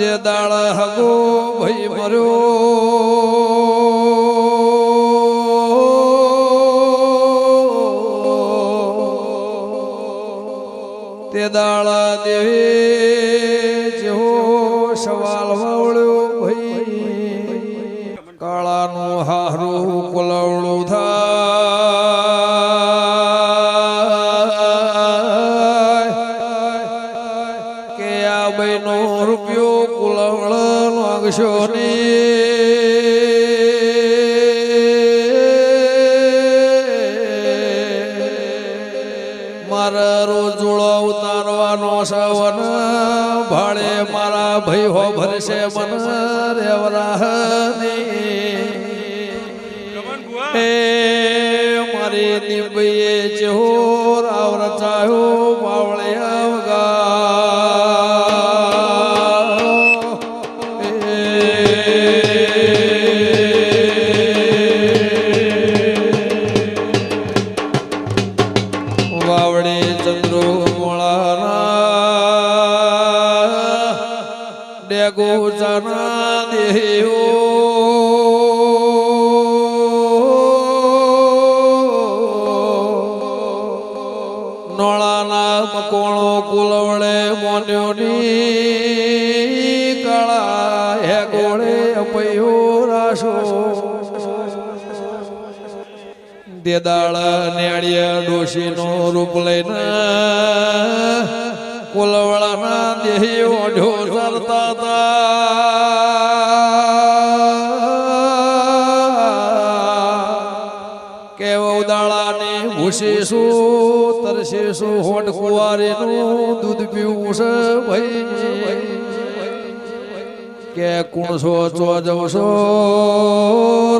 જે દાળ હગો ભાઈ મર્યો. તે દાળ દેવી જેવો સવાલ વાવળ્યો ભાઈ. કાળાનું હારું ને મારા રોજોળો ઉતારવાનો સવન ભાડે મારા ભાઈ હો ભરશે મન રેવરાહની. એ મારી દીપીએ ચહોર જાના દેહો નોળાના મકોણો કુલવડે મોન્યો ની કાળા હે ગોળે અપયો રાશો. દેદાળ નેળિયા ડોશીનો રૂપ લઈને કુલવળાના દેહી ઓઢો સરતા હતા. કે ઉદાળાને ભૂસીશું, તરસીશું હોટ કુવારીનું દૂધ પીવું છે ભાઈ. કે કુણસો ચો જવશો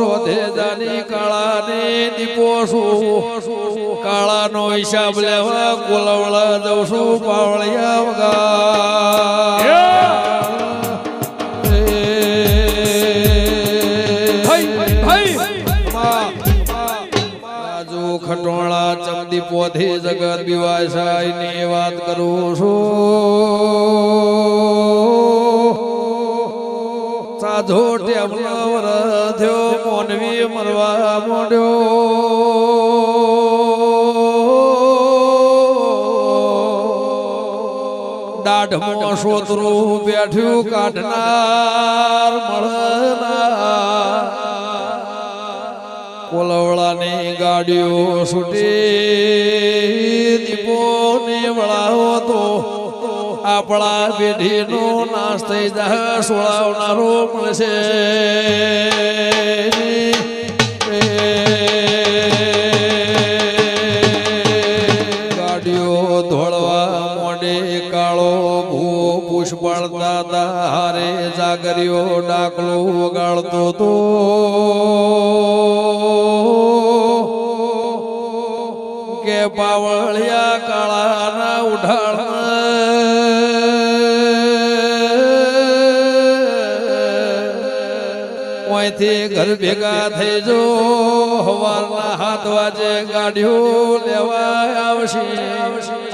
રોધે જાની કાળાને દીપો છું કાળાનો હિસાબ લેવા કોલવળા છું પાવળિયા વગા ખટોળા ચમદી પોથી જગત દિવાસાઈ ની વાત કરું છું. સાધો ટેમલવર થયો મોનવી મરવા મોડ્યો. દાઢમો સોતરું બેઠ્યું કાઢનાર મળના કોલવળાની ગાડીઓ છૂટી દીપો ને તો આપણા પેઢીનો નાશ થઈ સોળાવનારો મળશે. પુષ્પળતા તારે જાગરીઓ ડાકલો વગાડતો તો. કે પાવળિયા કાળાના ઉઢાણ. ઓયથી ઘર ભેગા થઈ જો હવાના હાથ વાજે ગાડીઓ લેવા આવશે.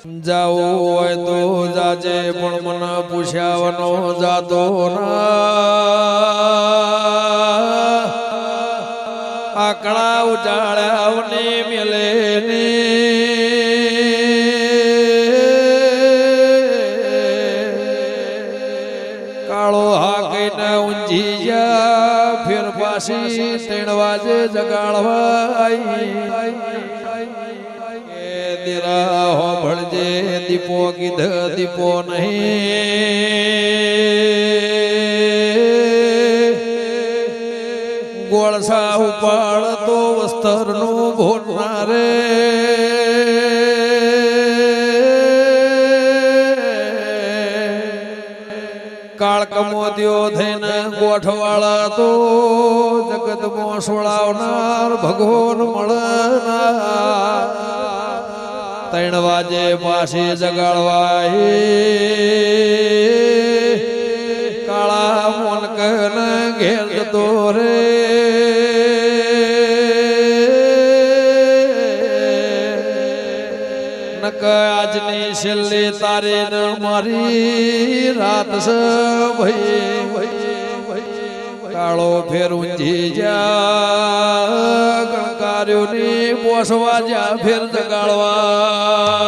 જાવું હોય તો જાજે, પણ મને પૂછ્યાવનો જાતો ના. આકડા ઉજાળ્યાવને મેલે ને. કાળો હાકીને ઊંઝી જા ફેર પાછી ત્રણ વાજે જગાડવા દેરા હોભળજે દીપો કીધ દીપો નહીં. ગોળસા ઉપાડ તો વસ્તરનું ભોટનારે કાળ કમોદ્યો થઈને ગોઠવાળા તો જગતમાં ભગવાન મળનાર. ત્રણ વાજે પાછી જગાડવા કાળા મોનકન ઘેર જતો રે. આજની છેલ્લી તારી મારી રાત છે ભાઈ. કાળો ફેરુંજી જા ગણકાર્યો ની પોસવા જા ફેર જગાડવા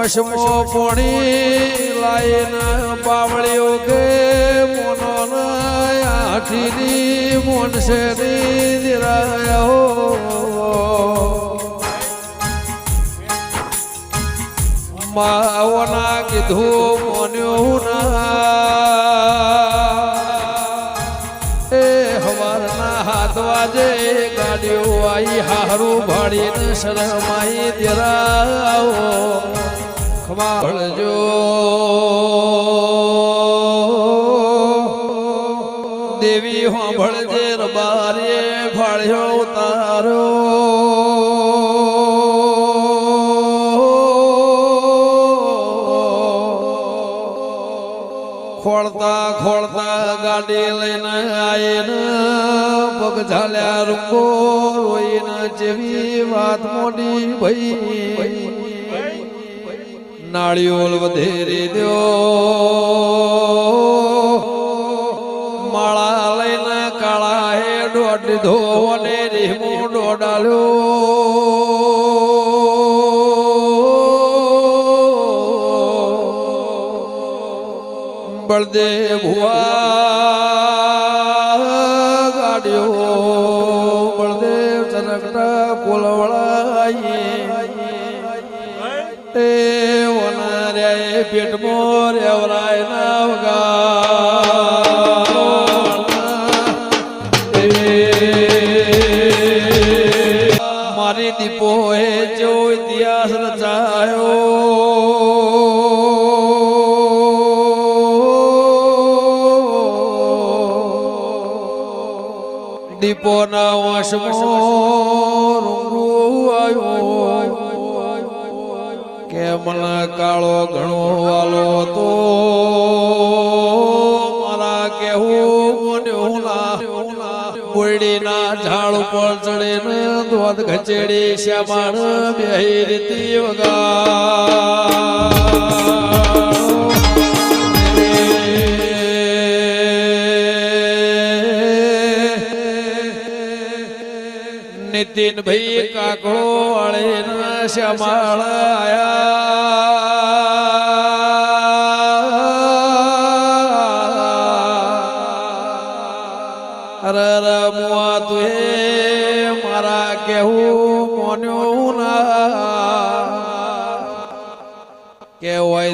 ઓશમો પોણી લાઈન આઠીની મોનસેની દિરાયો માઓના કીધું મોન્યો ના. એ હવારના હાથ વાજે ગાડીઓ આઈ હારું ભાડીને શરમાઈ દેરાવો ખમા દેવી હોંભળજે રબારે ફાળ્યો તારો ખોળતા ખોળતા ગાડી લઈને આઈને પગ ઝાલ્યા રૂપો રોઈને જેવી વાત મોડી ભાઈ. નાળિયોલ વધેરી દ્યો. લીધો અને રીમો દોડાલ્યો બળદેવ ભુવા ગાડ્યો બળદેવ ચનકટા કોલવળાઈ એ વનારે પેટમો રેવરાય ના ઇતિહાસ રચાયો દીપો ના વશમો રૂંગું આવ્યો કે મને કાળો ઘણો વાલો તો મારા કેવું મોન્યો બુરડીના ઝાડ ઉપર દોધ ખચેડી શ્યામાણ બેહી રીતી વગા નીતિન ભાઈ કાકડો વાળે ના શ્યામાળ આયા.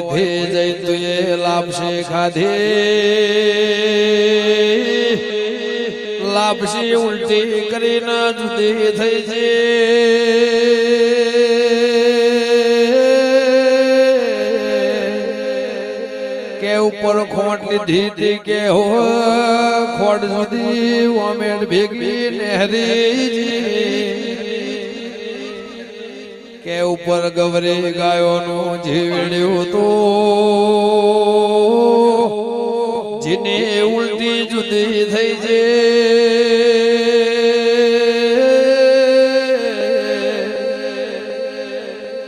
કે એ તુએ લાપશે ખાધી. લાપસી ઉલટી કરીને જુદી થઈ છે કે ઉપર ખોટ લીધી હતી કે હો, ખોટ સુધી ઓમેડ ભેગી નહેરી કે ઉપર ગવરી ગાયોનું જીવડ્યું તો. જીને ઉલટી જુદી થઈ જે.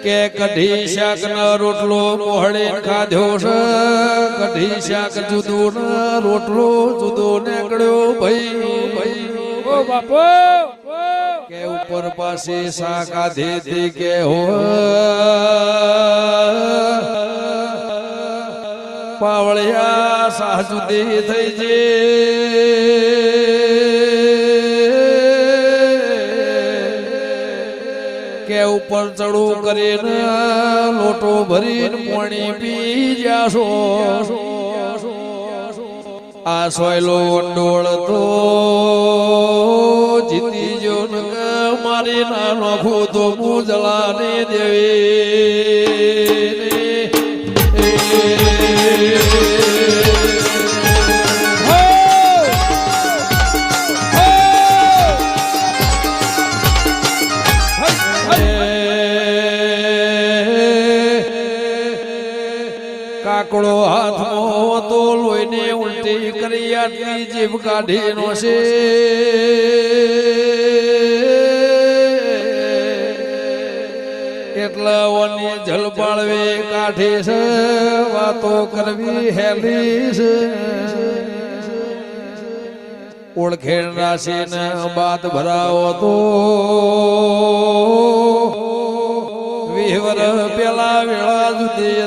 કે કઢી શાક ન રોટલો મોહળે ખાધ્યો છે. કઢી શાક જુદો ન, રોટલો જુદો નીકળ્યો ભાઈ ભાઈ. ઓ બાપો! કે ઉપર પાસે સાકા આધી કે હો પાવળિયા સાસુદી થઈ જે. કે ઉપર ચડું કરીને લોટો ભરીને પાણી પી જાશો આ સોયલો વંડોળ તો જીતી જો ન કે મારી નાનો તો મુજલાની દેવી. કાકડો હાથમાં તો લોહીને ઉલટી કરી, આટલી જીભ કાઢી નો છે. એટલા ઓની જલપાળવે કાઢી છે, વાતો કરવી હેલી છે. ઓળખેણ રાશિને બાદ ભરાવો તો. વિહવર પેલા વેળા જુદી